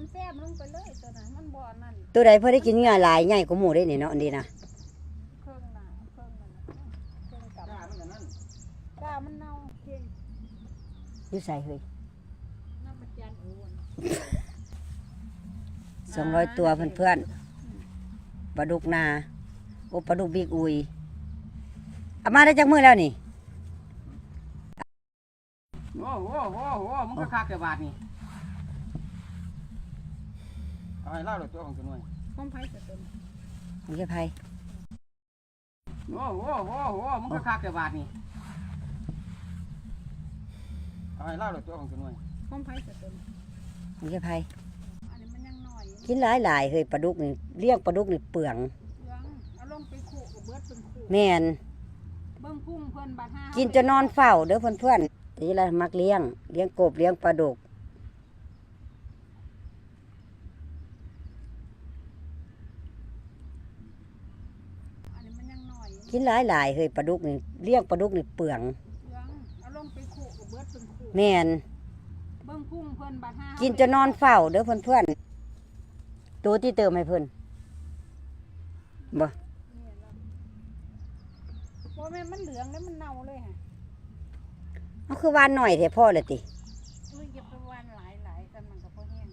ำแซมลงไปเลยตัวนั้นมันบ่อนั่นตัวใดเพื่อได้กินเหงื่อหลายใหญ่กว่าหมูได้นี่เนาะอันนี้นะเครื่องหนาเครื่องนั่นน่ะเครื่องกับกล้ามันกันนั่นกล้ามันเน่าเก่งอยู่ใส่เฮ้ยน้ำมันจานโอนสองร้อยตัวเพื่อนๆปลาดุกนาโอ้ปลาดุกบิ๊กอุยเอามาได้จากมือแล้วนี่ โอ้โหโอ้โหมึงก็คักแต่บาทนี่เอา ให้เล่าเลยตัวของตัวหน่วยห้องไผ่สตุนมันจะไผโอ้โหโอ้โหมึงก็คักแต่บาทนี่เอาให้เล่าเลยตัวของตัวหน่วยห้องไผ่สตุนมันจะไผอันนี้มันยังน้อยอยู่กินหลายหลายๆเฮ้ยปลาดุกนี่เลี้ยงปลาดุกนี่เปลืองเหลืองเอาลงไปขู่กับเบิดเป็นขู่แม่นเบิ่งพุ่งเพิ่นบาดห้ากินจะนอนเฝ้าเด้อเพื่อนๆทีละมักเลี้ยงเลี้ยงกบเลี้ยงปลาดุก อันนี้มันยังน้อยอยู่ กินหลายหลายๆเฮ้ยปลาดุกนี่เลี้ยงปลาดุกนี่เปลืองเหลืองเอาลงไปขู่กับเบิดเป็นขู่แม่นเบิ่งพุ่งเพิ่นบาดห้ากินจะนอนเฝ้าเด้อเพื่อนๆตัวที่เติมให้เพื่อนบ่เนี่ยล่ะบ่แม่นมันเหลืองแล้วมันเน่าเลยฮะเอาคือวานหน่อยเถอะพ่อเลยติ อุ้ยอย่าไปหวานหลายหลายๆกันมันก็บ่แห้ง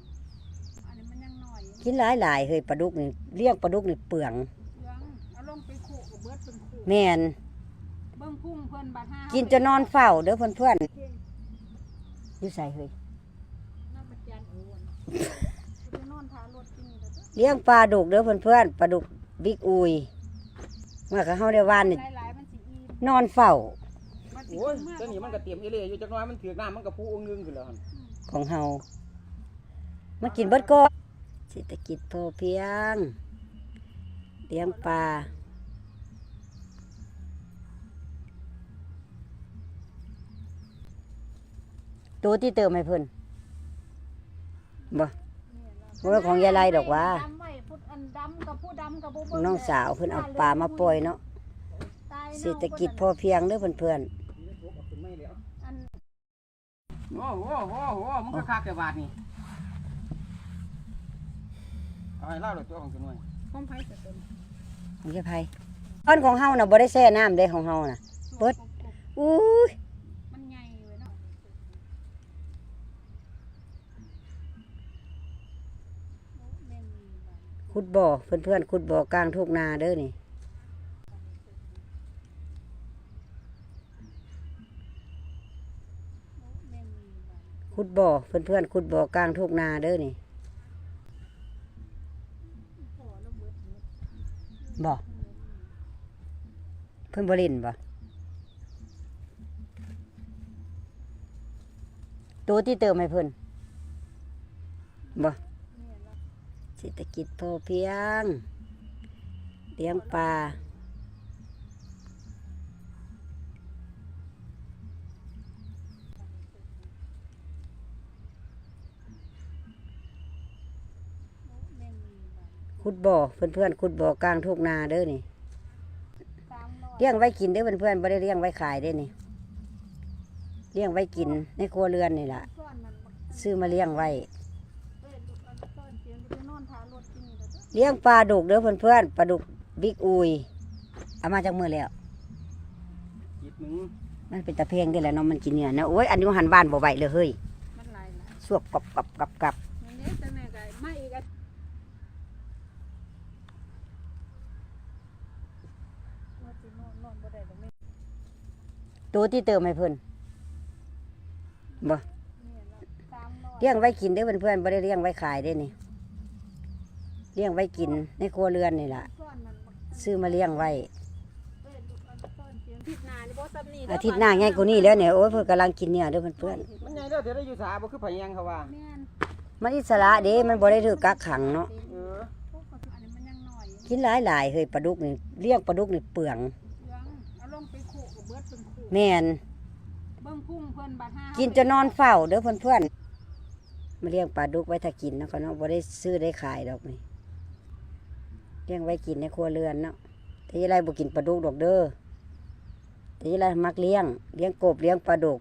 อันนี้มันยังน้อยอยู่กินหลายหลายๆเฮ้ยปลาดุกนี่เลี้ยงปลาดุกนี่เปลืองเห ลืองเอาลงไปขู่กับเบิดเป็นขู่แม่นเบิ่งพุ่งเพิ่นบาดห้ากินจะนอนเฝ้าเด้อเพื่อนเก่งๆอยู่ใส่เฮ้ยน้ำมันจานโอนไปนอนทารถที่นี่แล้วเด้อเลี้ยงปลาดุกเด้อเพื่อนๆปลาดุกบิ๊กอุยเมื่อเขาเฮาได้วานนี่หลายๆมันสิอิ่มนอนเฝ้ามันสิโอ้ยขึ้นมาตัวนี้มันก็เตรียมอีเล่อยู่จักหน้อยมันถือกน้ำมันก็พูองึงขึ้นแล้วหั่นของเฮามากินเบิดก่อนเศรษฐกิจพอเพียง เลี้ยงปลา ตัวที่เติมให้เพิ่นบ่บ่แม่นของยายไล่ดอกว่า ดำไว้พุดอันดำกับผู้ดำกับผู้เบิ่น้องสาวเพิ่นเอาปลามาปล่อยเนาะตายเศรษฐกิจพอเพียงเด้อเพื่อนอันโอ้โหโอ้โหมึงก็คักแต่บาทนี่เอาให้เล่าเลยตัวของตัวหน่วยห้องไผ่สตุนๆมันจะไผต้นของเฮาน่ะบ่ได้แช่น้ำเด้ของเฮาน่ะ เบิด อุ้ย บานขุดบ่อเพื่อนๆขุดบ่อกลางทุ่งนาเด้อนี่โอ้แม่งมีบานขุดบ่อเพื่อนๆขุดบ่อกลางทุ่งนาเด้อนี่บ่เพิ่อนบ่เล่นบ่ตัวที่เติมให้เพิ่อนบ่ เศรษฐกิจพอเพียง เลี้ยงปลาโอ้แม่งมีบานขุดบ่อเพื่อนๆขุดบ่อกลางทุ่งนาเด้อนี่เลี้ยงไว้กินเด้อเพื่อนๆบ่ได้เลี้ยงไว้ขายเด้อนี่เลี้ยงไว้กินในครัวเรือนนี่แหละซื้อมาเลี้ยงไว้ อ้ยลูกอันต้นเสียงไปนอนทารถที่นี่แล้วเด้อเลี้ยงปลาดุกเด้อเพื่อนๆปลาดุกบิ๊กอุยเอามาจากมือแล้ว จิตหนึ่งมันเป็นตะเพงได้แหละเนาะมันกินเนี่ยนะโอ้ยอันนี้มันหันบ้านบ่ไหวเลยเฮ้ยมันหลายหลายสวบกับกับกับกับมันเนี้ยจังไหนก็มาอีกอะว่าสินอนนอนบ่ได้ดอกแม่ตัวที่เติมให้เพิ่นบ่เนี่ยละสามร้อยเลี้ยงไว้กินเด้อเพื่อนๆบ่ได้เลี้ยงไว้ขายเด้อนี่ เลี้ยงไว้กินในครัวเรือนนี่ล่ะก้อนนั้นบักซื้อมาเลี้ยงไว้เอ้ยลูกอันต้นเสียงทิศหน้านี่บ่ซ้ำนี่อาทิตย์หน้าง่ายกว่านี้แล้วเนี่ยโอ้ยเพิ่นกำลังกินเนี่ยเด้อเพื่อนมันใหญ่แล้วเดี๋ยวได้อยู่สาบ่คือพะแยงเขาว่าแม่นๆมันอิสระเด้มันบ่ได้ถูกกักขังเนาะเออพวกอันนี้มันยังน้อยอยู่กินหลายหลายๆเฮ้ยปลาดุกนี่เลี้ยงปลาดุกนี่เปลืองเหลือง เอาลงไปขู่กับเบิดเป็นขู่แม่นเบิ่งพุ่งเพิ่นบาดห้ากินจะนอนเฝ้าเด้อเพื่อนๆมาเลี้ยงปลาดุกไว้ถ้ากินเนาะก็เนาะบ่ได้ซื้อได้ขายดอกนี่เลี้ยงไว้กินในครัวเรือนเนาะแต่ยี่ไรบุกินปลาดุกดอกเด้อแต่ยี่ไรมักเลี้ยง เลี้ยงกบเลี้ยงปลาดุก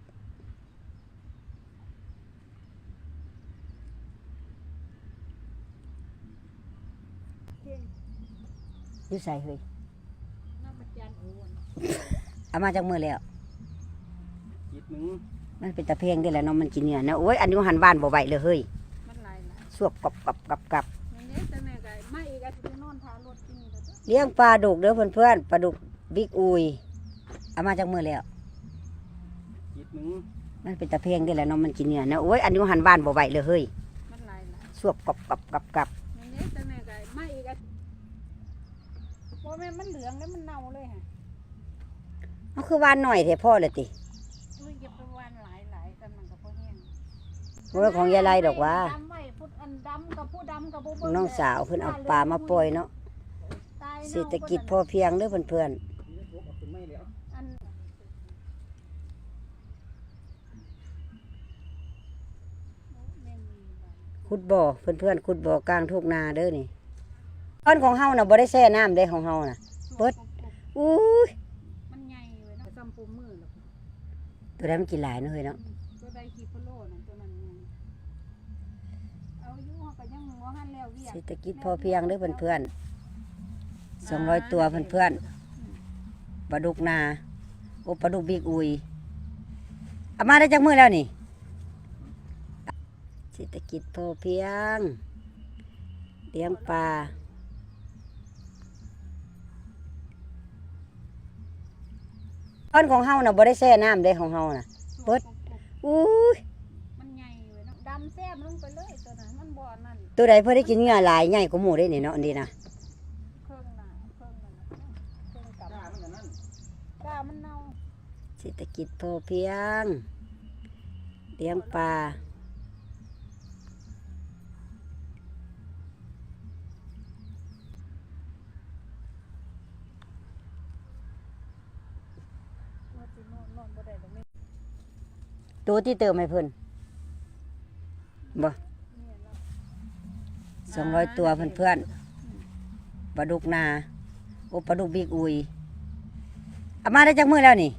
ยู่ใส่เลยเอามาจากมือแล้วมันเป็นตะเพียงได้แหละนาะมันกินเนื้อนะโอ้ยอันนี้หันบ้านบ่ไหวเลยเฮ้ยสวบกับกับกับกับ เลี้ยงปลาดุกเด้อเพื่อนเพื่อนๆปลาดุกบิ๊กอุยเอามาจากมือแล้วจิตหนึ่งมันเป็นตะเพงได้แหละเนาะมันกินเนื้อนะโอ้ยอันนี้หันบ้านบ่ไหวเลยเฮ้ยมันหลายหลายสวบกับกับกับกับอย่างนี้แต่แม่ก็มาอีกอาทิตย์เพราะแม่มันเหลืองแล้วมันเน่าเลยฮะเอาคือวานหน่อยเถอะพ่อเลยติอุ้ยอย่าไปวานหลายหลายกันมันก็พอแห้งโอ้ยของยายไรดอกว่าดำไว้พุดอันดำกับผู้ดำกับผู้เบิ่น้องสาวเพิ่นเอาปลามาปล่อยเนาะตาย เศรษฐกิจพอเพียงเด้อเพื่อนเพื่อนนี่ทุบเอาขึ้นไม่แล้วอันแม่มีบ่ๆขุดบ่อเพื่อนเพื่อนๆขุดบ่อกลางทุ่งนาเด้อนี่ก้อนของเฮาน่ะบ่ได้แช่น้ำเด้ของเฮาน่ะเบิดอุ้ยมันใหญ่เว้ยเนาะซ้ำปูมือหรอกตัวนั้นมันกินหลายเนาะเฮ้ยเนาะตัวใดขีพะโลนั่นตัวนั้นไงเอาอยู่เฮาก็ยังหัวหันแล้วเวียกเศรษฐกิจพอเพียงเด้อเพื่อนเพื่อนๆ สองร้อยตัวเพื่อนเพื่อนๆปลาดุกนาโอ้ปลาดุกบิ๊กอุยเอามาได้จากมือแล้วนี่เศรษฐกิจพอเพียงเลี้ยงปลาก้อนของเฮาน่ะบ่ได้แช่น้ำเด้ของเฮาน่ะเบิดอุ้ยมันใหญ่เว้ยเนาะดำแซ่บลงไปเลยตัวนั้นมันบ่อนั่นตัวใดเพื่อได้กินเหงื่อหลายใหญ่กว่าหมูได้นี่เนาะอันนี้นะ เศรษฐกิจพอเพียง เลี้ยงปลาตัวที่เติมให้เพิ่นบ่สองร้อยตัวเพื่อนเพื่อนปลาดุกนา โอปลาดุกบิ๊กอุย เอามาได้จากมือแล้วนี่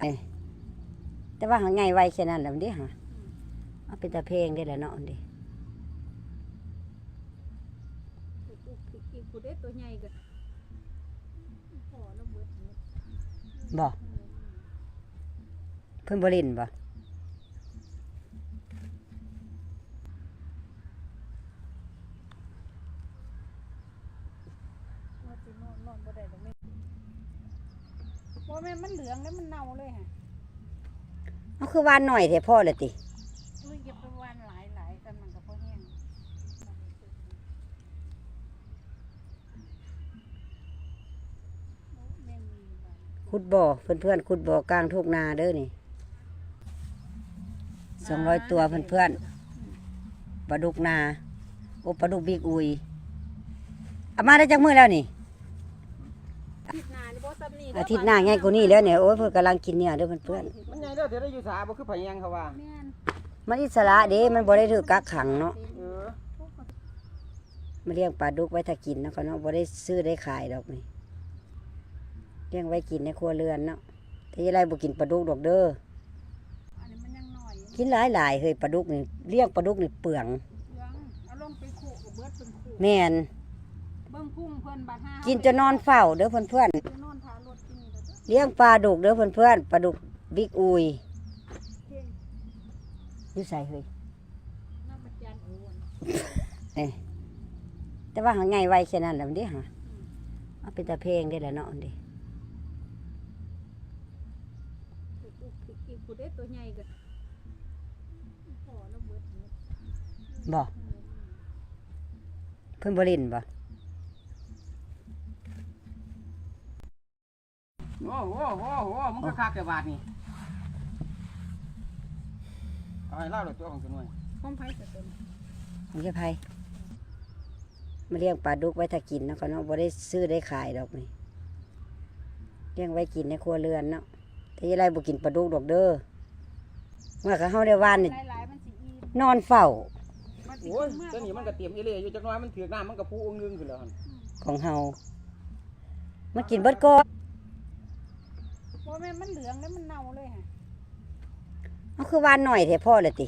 เอ้ยแต่ว่าหาไงไวแค่นั้นแหละมันเดิฮะเอาเป็นตะเพลงได้แหล้วเนาะอันเดิอีกอีกอีกผู้เด็ตัวใหญ่ก็พอแล้วเบิดหมดบ่เพิ่นบรินบ่ว่าสินอนนอนบ่ได้ดอกแม่ บ่แม่นมันเหลืองแล้วมันเน่าเลยฮะเอาคือวานหน่อยเถอะพ่อเลยติอุ้ยอย่าไปวานหลายหลายกันมันก็พอแห้งแม่มีบ่ขุดบ่อเพื่อนเพื่อนๆขุดบ่อกลางทุ่งนาเด้อนี่สองร้อยตัวเพื่อนเพื่อนๆปลาดุกนา โอ้ปลาดุกบิ๊กอุยเอามาได้จากมือแล้วนี่ อาทิตย์หน้านี่บ่ซ้ำนี่ อาทิตย์หน้าไงกูนี่แล้วเนี่ยโอ้ยเพื่อนกำลังกินเนี่ยเด้อเพื่อนเพื่อนมันใหญ่แล้วเดี๋ยวได้อยู่สาบ่คือพะยังเขาว่าแม่นๆมันอิสระเด้มันบ่ได้ถือกักขังเนาะเออมาเลี้ยงปลาดุกไว้ถ้ากินเนาะเขาเนาะบ่ได้ซื้อได้ขายดอกนี่เลี้ยงไว้กินในครัวเรือนเนาะแต่ยายไรบ่กินปลาดุกดอกเด้ออันนี้มันยังน้อยอยู่กินหลายหลายๆเฮ้ยปลาดุกนี่เลี้ยงปลาดุกนี่เปลือง ยังเอาลงไปขู่กับเบิดเป็นขู่แม่นเบิ่งพุ่งเพิ่นบาดห้ากินจนนอนเฝ้าเด้อเพื่อนเพื่อนคือนอนทารถที่นี่แล้ว เด้อๆเลี้ยงปลาดุกเด้อเพื่อนเพื่อนๆปลาดุกบิ๊กอุยเก่งอยู่ใส่เฮ้ยน้ำมันจันโอนเอ้ยแต่ว่าหาไงไวแค่นั้นแหละมันเดิฮะเอาเป็นตะเพลงได้แหล้วเนาะอันเดิอีกอีกอีกอีกผู้เด็ตัวใหญ่ก็พอแล้วเบิดหมดบ่เพิ่นบ่เลินบ่ โอ้โหโอ้โหมันก็คักแต่บาทนี่เอาให้เล่าเลยตัวของตัวหน่อยของไผจะเป็นของเจ้าไผมาเลี้ยงปลาดุกไว้ถ้ากินเนาะเขาเนาะบ่ได้ซื้อได้ขายดอกนี่เลี้ยงไว้กินในครัวเรือนเนาะแต่ยายไรบ่กินปลาดุกดอกเด้อเมื่อเขาเฮาได้ว่านนี่หลายๆมันสิอีนอนเฝ้ามันสิโอ้ยขึ้นมาเจ้านี่มันก็เตรียมอีเล่อยู่จักหน้อยมันถือน้ำมันก็พูองค์นึงขึ้นแล้วหั่นของเฮามันกินเบิดก็ บ่แม่นมันเหลืองแล้วมันเน่าเลยฮะมันคือวานหน่อยเถอะพ่อเลยติ